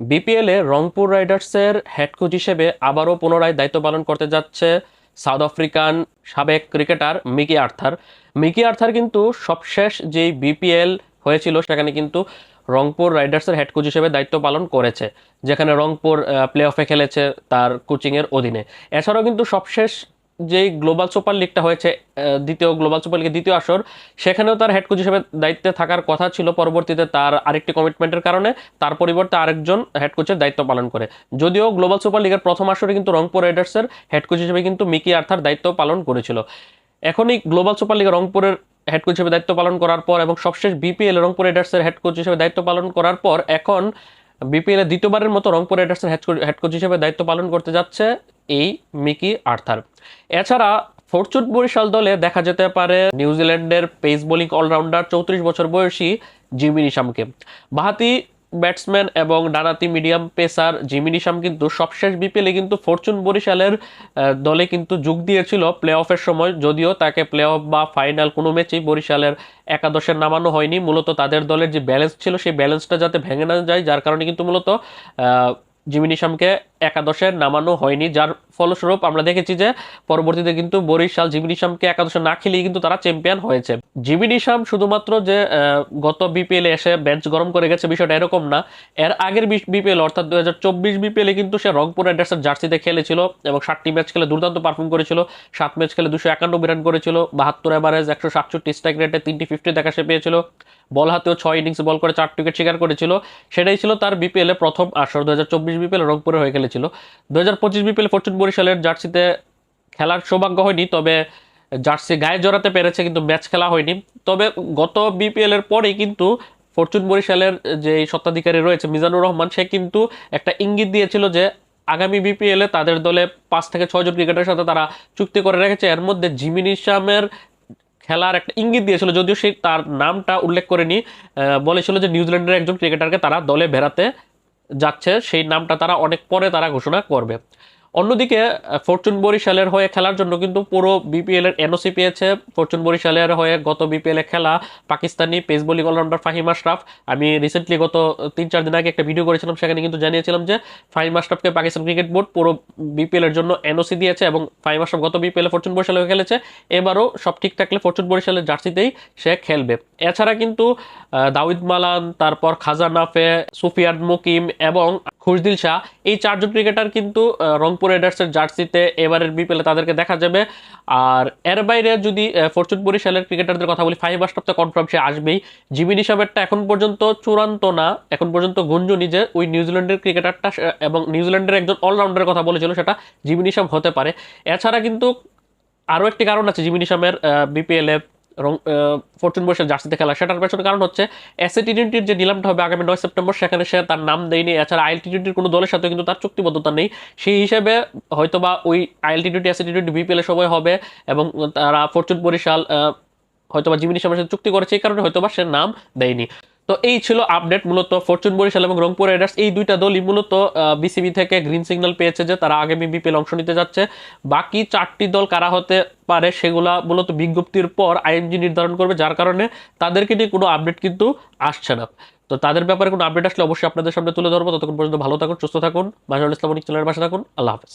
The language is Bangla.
বিপিএলে রংপুর রাইডার্সের হেড কোচ হিসেবে আবারও পুনরায় দায়িত্ব পালন করতে যাচ্ছে সাউথ আফ্রিকান সাবেক cricketer Mickey Arthur Mickey Arthur কিন্তু সবশেষ যেই বিপিএল হয়েছিল, সেখানে কিন্তু রংপুর রাইডার্সের হেড কোচ হিসেবে দায়িত্ব পালন করেছে, যেখানে রংপুর প্লে অফে খেলেছে তার কোচিংয়ের অধীনে। এছাড়াও কিন্তু সবশেষ যেই গ্লোবাল সুপার লিগটা হয়েছে দ্বিতীয় গ্লোবাল সুপার লিগের দ্বিতীয় আসর, সেখানেও তার হেড কোচ হিসেবে দায়িত্বে থাকার কথা ছিল। পরবর্তীতে তার আরেকটি কমিটমেন্টের কারণে তার পরিবর্তে আরেকজন হেড কোচের দায়িত্ব পালন করে। যদিও গ্লোবাল সুপার লিগের প্রথম আসরে কিন্তু রংপুর রাইডার্সের হেড কোচ হিসেবে কিন্তু মিকি আর্থার দায়িত্ব পালন করেছিল। এখনই গ্লোবাল সুপার লিগের রংপুরের হেড কোচ হিসেবে দায়িত্ব পালন করার পর এবং সবশেষ বিপিএল রংপুর রাইডার্সের হেড কোচ হিসেবে দায়িত্ব পালন করার পর এখন বিপিএল দ্বিতীয়বারের মতো রংপুর রাইডার্সের হেড কোচ হিসেবে দায়িত্ব পালন করতে যাচ্ছে এই মিকি আর্থার। এছাড়া ফরচুন বরিশাল দলে দেখা যেতে পারে নিউজিল্যান্ডের পেস বোলিং অলরাউন্ডার চৌত্রিশ বছর বয়সী জিমি নিশামকে। বাহাতি ব্যাটসম্যান এবং ডানাতি মিডিয়াম পেসার জিমি নিশাম কিন্তু সবশেষ বিপিএলে কিন্তু ফরচুন বরিশালের দলে কিন্তু যোগ দিয়েছিল প্লে অফের সময়, যদিও তাকে প্লে অফ বা ফাইনাল কোনো ম্যাচেই বরিশালের একাদশের নামানো হয়নি। মূলত তাদের দলের যে ব্যালেন্স ছিল, সেই ব্যালেন্সটা যাতে ভেঙে না যায়, যার কারণে কিন্তু মূলত জিমি নিশামকে একাদশে নামানো হয়নি, যার ফলস্বরূপ আমরা দেখেছি যে পরবর্তীতে কিন্তু বরিশাল জিমি নিশামকে একাদশে না খেলেই কিন্তু তারা চ্যাম্পিয়ন হয়েছে। জিমি নিশাম শুধুমাত্র যে গত বিপিএল এসে বেঞ্চ গরম করে গেছে বিষয়টা এরকম না। এর আগের বিপিএল অর্থাৎ দু হাজার চব্বিশ বিপিএলে কিন্তু সে রংপুর রাইডার্সের জার্সিতে খেলেছিল এবং ষাটটি ম্যাচ খেলে দুর্দান্ত পারফর্ম করেছিল। সাত ম্যাচ খেলে দুশো একানব্বই রান করেছিল, বাহাত্তর এভারেজ একশো সাতষট্টি স্ট্রাইক রেটে তিনটি ফিফটি দেখা সে পেয়েছিল। বল হাতেও ছয় ইনিংস বল করে চার উইকেট শিকার করেছিল। সেটাই ছিল তার বিপিএল প্রথম আসর। দু হাজার চব্বিশ বিপিএল রংপুরে হয়ে খেলেছিল। দু হাজার পঁচিশ বিপিএল ফরচুন বরিশালের জার্সিতে খেলার সৌভাগ্য হয়নি, তবে জার্সি গায়ে জড়াতে পেরেছে কিন্তু ম্যাচ খেলা হয়নি। তবে গত বিপিএল এর পরেই কিন্তু ফরচুন বরিশালের যে স্বত্বাধিকারী রয়েছে মিজানুর রহমান, সে কিন্তু একটা ইঙ্গিত দিয়েছিল যে আগামী বিপিএলে তাদের দলে পাঁচ থেকে ছয়জন ক্রিকেটারের সাথে তারা চুক্তি করে রেখেছে। এর মধ্যে জিমিন ইসলামের খেলার একটা ইঙ্গিত দিয়েছিল, যদিও সে তার নামটা উল্লেখ করেনি বলেছিল যে নিউজিল্যান্ডের একজন ক্রিকেটারকে তারা দলে বেড়াতে যাচ্ছে সেই নামটা তারা অনেক পরে তারা ঘোষণা করবে। অন্যদিকে ফরচুন বরিশালের হয়ে খেলার জন্য কিন্তু পুরো বিপিএল এর এনওসি পেয়েছে। ফরচুন বরিশালের হয়ে গত বিপিএল খেলা Pakistani pace bowling allrounder Fahim Ashraf. আমি রিসেন্টলি গত তিন চার দিন আগে একটা ভিডিও করেছিলাম, সেখানে কিন্তু জানিয়েছিলাম যে ফাহিম আশরাফকে পাকিস্তান ক্রিকেট বোর্ড পুরো বিপিএল এর জন্য এনওসি দিয়েছে এবং ফাহিম আশরাফ গত বিপিএল ফরচুন বরিশালে হয়ে খেলেছে। এবারও সব ঠিক থাকলে ফরচুন বরিশালের জার্সিতেই সে খেলবে। এছাড়া কিন্তু দাউদ মালান, তারপর খাজা নাফে সুফিয়ান মুকিম এবং খুশদিল শাহ। এই চারজন ক্রিকেটার কিন্তু রংপুর রাইডার্সের জার্সিতে এবারের বিপিএলে তাদেরকে দেখা যাবে। আর এর বাইরে যদি ফরচুন বরিশালের ক্রিকেটারদের কথা বলি ফাইভ আশরাফ তো কনফার্ম সে আসবেই। জিমিন হিসাবেরটা এখন পর্যন্ত চূড়ান্ত না, এখন পর্যন্ত গুঞ্জনই যে ওই নিউজিল্যান্ডের ক্রিকেটারটা এবং নিউজিল্যান্ডের একজন অলরাউন্ডারের কথা বলেছিল, সেটা জিমিন হিসাব হতে পারে। এছাড়া কিন্তু আরও একটি কারণ আছে, জিমিন ইসামের বিপিএল ফরচুন বয়সের জার্সিতে খেলা। সেটার পেছনে কারণ হচ্ছে এসএ টি টোয়েন্টির যে নিলামটা হবে আগামী নয় সেপ্টেম্বর, সেখানে সে তার নাম দেয়নি। এছাড়া আইএল টি টোয়েন্টির কোনো দলের সাথে কিন্তু তার চুক্তিবদ্ধতা নেই। সেই হিসেবে হয়তো বা ওই IL T twenty SA T twenty BPL এর সময় হবে এবং তারা ফরচুন বরিশাল হয়তোবা জিমিনিসের সাথে চুক্তি করেছে। এই কারণে হয়তো বা সে নাম দেয়নি। তো এই ছিল আপডেট মূলত ফরচুন বরিশাল এবং রংপুর রাইডার্স এই দুইটা দলই মূলত বিসিবি থেকে গ্রিন সিগন্যাল পেয়েছে যে তারা আগামী বিপিএল অংশ নিতে যাচ্ছে। বাকি চারটি দল কারা হতে পারে সেগুলা মূলত বিজ্ঞপ্তির পর আইএমজি নির্ধারণ করবে, যার কারণে তাদেরকে নিয়ে কোনো আপডেট কিন্তু আসছে না। তো তাদের ব্যাপারে কোনো আপডেট আসলে অবশ্যই আপনাদের সামনে তুলে ধরবো। ততক্ষণ পর্যন্ত ভালো থাকুন, সুস্থ থাকুন। মাঝারুল ইসলাম অনেক চ্যানেলের পাশে থাকুন। আল্লাহ হাফেজ।